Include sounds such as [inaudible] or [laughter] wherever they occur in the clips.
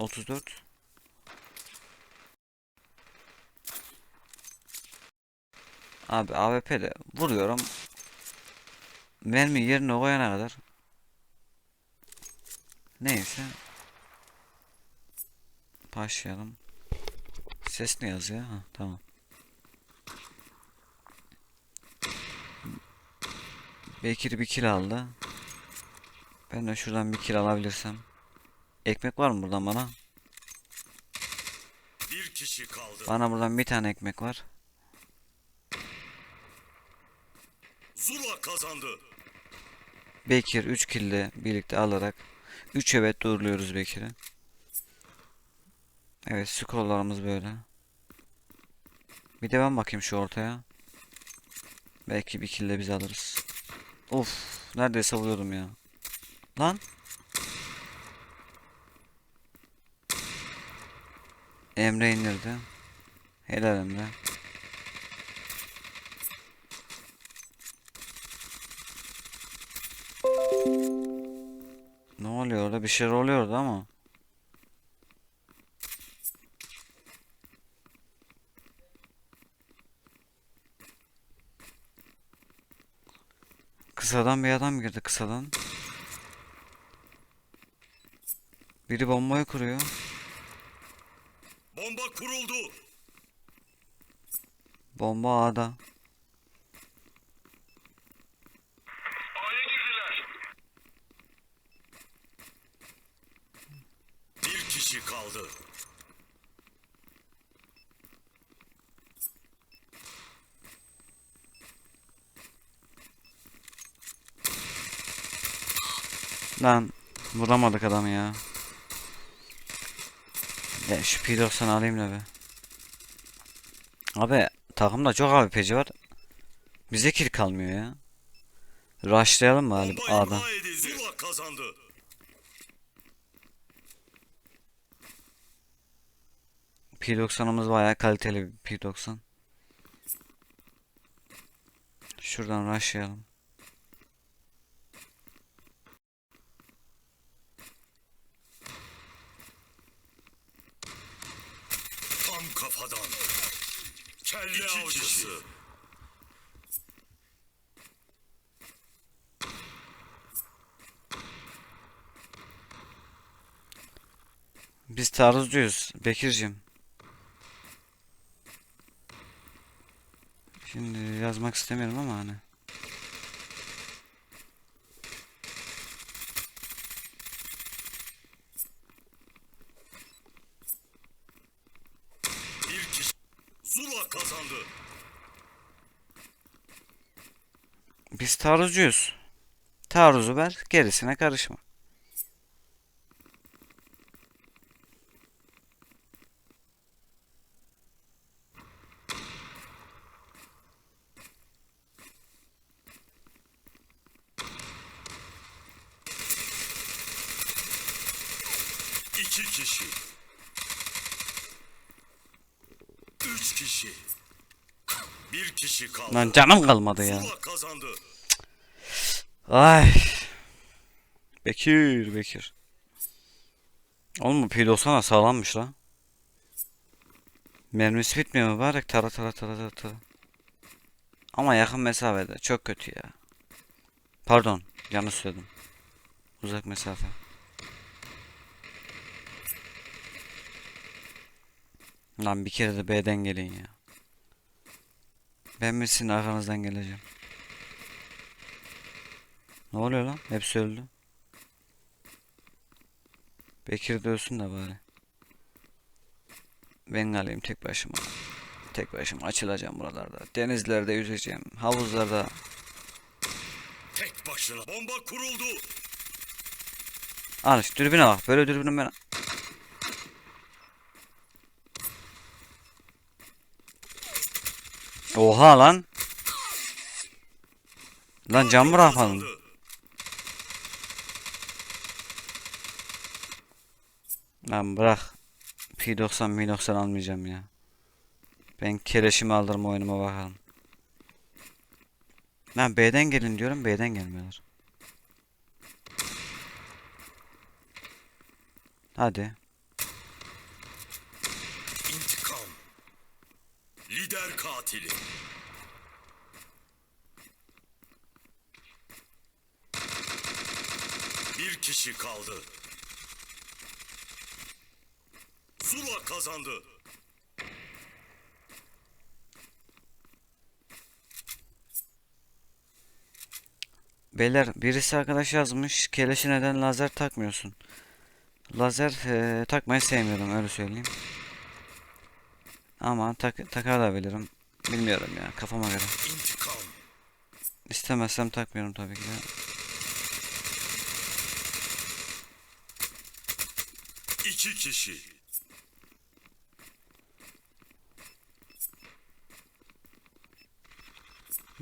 34. Abi AWP'de vuruyorum. Mermi yerine koyana kadar. Neyse. Başlayalım. Ses ne yazıyor? Ha, tamam. Bekir bir kill aldı. Ben de şuradan bir kill alabilirsem. Ekmek var mı buradan bana? Bir kişi kaldı. Bana buradan bir tane ekmek var. Zula kazandı. Bekir 3 kill'le birlikte alarak 3 evet doğruluyoruz Bekir'i. Evet skorlarımız böyle. Bir de ben bakayım şu ortaya. Belki bir kill'le biz alırız. Of neredeyse vuruyordum ya. Lan. Emre indirdi. Helal Emre. Ne oluyor orada? Bir şeyler oluyordu ama. Kısadan bir adam girdi kısadan. Biri bombayı kuruyor. Bomba kuruldu. Bomba A'da. A'ya girdiler. Bir kişi kaldı. Lan vuramadık adamı ya. Ya şu P90 alayım da be. Abi takımda çok AWP'ci var. Bize kill kalmıyor ya. Rushlayalım mı abi A'dan? imha edildi. Zula kazandı. P90'ımız bayağı kaliteli bir P90. Şuradan rushlayalım. Kafadan. Kelle avcısı. Biz taarruzcuyuz Bekir'cim. Şimdi yazmak istemiyorum ama hani. Bir kişi. Zula kazandı. Biz taarruzcuyuz. Taarruzu ver, gerisine karışma. İki kişi. Üç kişi. Bir kişi kaldı. Lan canım kalmadı ya. Zula kazandı. Ay. Bekir, Bekir. Oğlum bu P90 sağlammış lan. Mermisi bitmiyor mübarek tara tara tara tara tara. Ama yakın mesafede çok kötü ya. Pardon yanlış söyledim. Uzak mesafe. Lan bir kere de B'den gelin ya. Ben mi sizin arkanızdan geleceğim? Ne oluyor lan? Hepsi öldü. Bekir de ölsün de bari. Ben alayım tek başıma. Tek başıma açılacağım buralarda. Denizlerde yüzeceğim. Havuzlarda. Tek başına. Bomba kuruldu. Al işte dürbüne bak. Böyle dürbünüm ben. Oha lan. Lan cam bırakmadın. Lan bırak. P90 M90 almayacağım ya. Ben keleşimi alırım oyunuma bakalım. Lan B'den gelin diyorum B'den gelmiyorlar. Hadi. Katili. Bir kişi kaldı. Zula kazandı. Beyler birisi arkadaş yazmış. Keleşi neden lazer takmıyorsun? Lazer eee, takmayı sevmiyorum öyle söyleyeyim. Ama tak takabilirim. Bilmiyorum ya kafama göre. İstemezsem takmıyorum tabii ki de. İki kişi.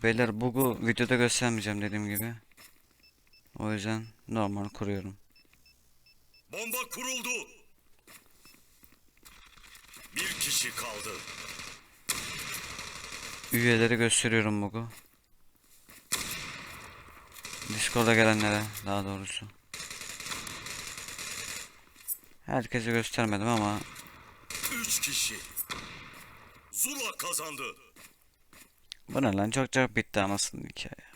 Beyler bug'u videoda göstermeyeceğim dediğim gibi. O yüzden normal kuruyorum. Bomba kuruldu. Bir kişi kaldı. Üyeleri gösteriyorum bug'u. Discord'a gelenlere daha doğrusu. Herkese göstermedim ama Üç kişi. Zula kazandı. bu ne lan çok çok bitti anasının hikaye.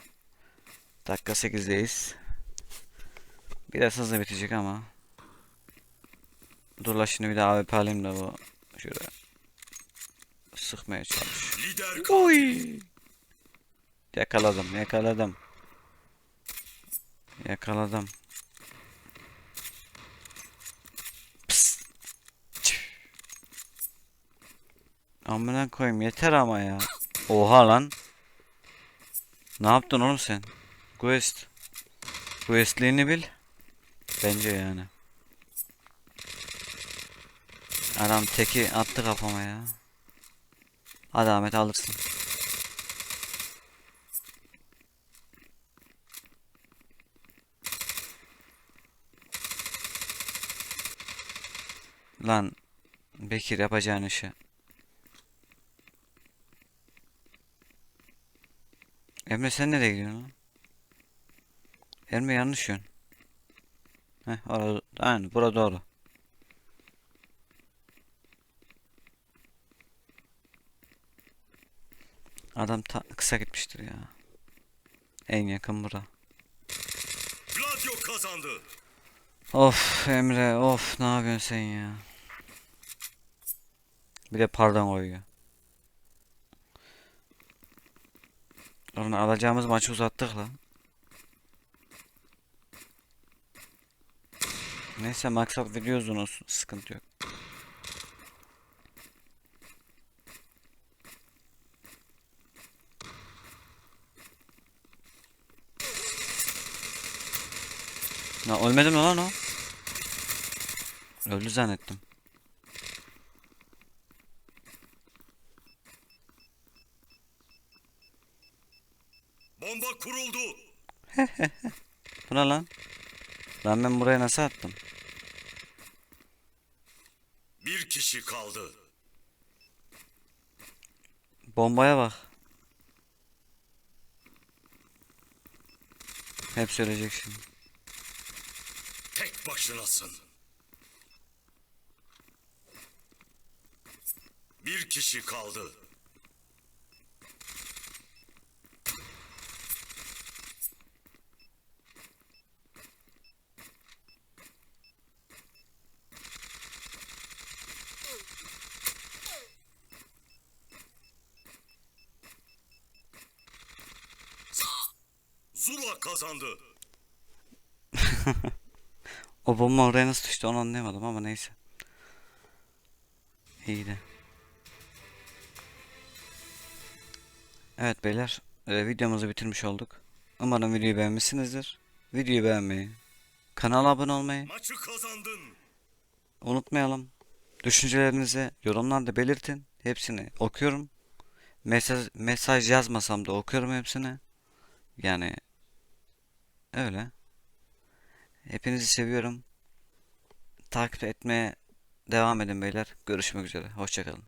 Dakika 8'deyiz. Biraz hızlı bitecek ama. Dur la şimdi bir daha AWP alayım da bu şöyle sıkmaya çalış. Oy. Yakaladım, yakaladım. Yakaladım. Pıs. Tüh. Amına koyayım yeter ama ya. Oha lan. Ne yaptın oğlum sen? Quest. Questliğini bil. Bence yani. Adam teki attı kafama ya. Hadi Ahmet alırsın. Lan Bekir yapacağın işi. Emre sen nereye gidiyorsun? Emre yanlış yön. Heh orada, aynen bura doğru. Adam ta kısa gitmiştir ya. En yakın bura. Gladio kazandı. Of Emre of ne yapıyorsun sen ya? Bir de pardon koyuyor. Oğlum alacağımız maçı uzattık lan. Neyse maksat video uzun olsun sıkıntı yok. Ya ölmedi mi lan o? Öldü zannettim. Bomba kuruldu. [laughs] Bu ne lan? Lan ben buraya nasıl attım? Bir kişi kaldı. Bombaya bak. Hep söyleyecek şimdi. Başınasın. Bir kişi kaldı. Zula kazandı. [laughs] O bomba oraya nasıl düştü onu anlayamadım ama neyse. İyiydi. Evet beyler, e, videomuzu bitirmiş olduk. Umarım videoyu beğenmişsinizdir. Videoyu beğenmeyi, kanala abone olmayı unutmayalım. Düşüncelerinizi yorumlarda belirtin. Hepsini okuyorum. Mesaj mesaj yazmasam da okuyorum hepsini. Yani öyle. Hepinizi seviyorum. Takip etmeye devam edin beyler. Görüşmek üzere. Hoşçakalın.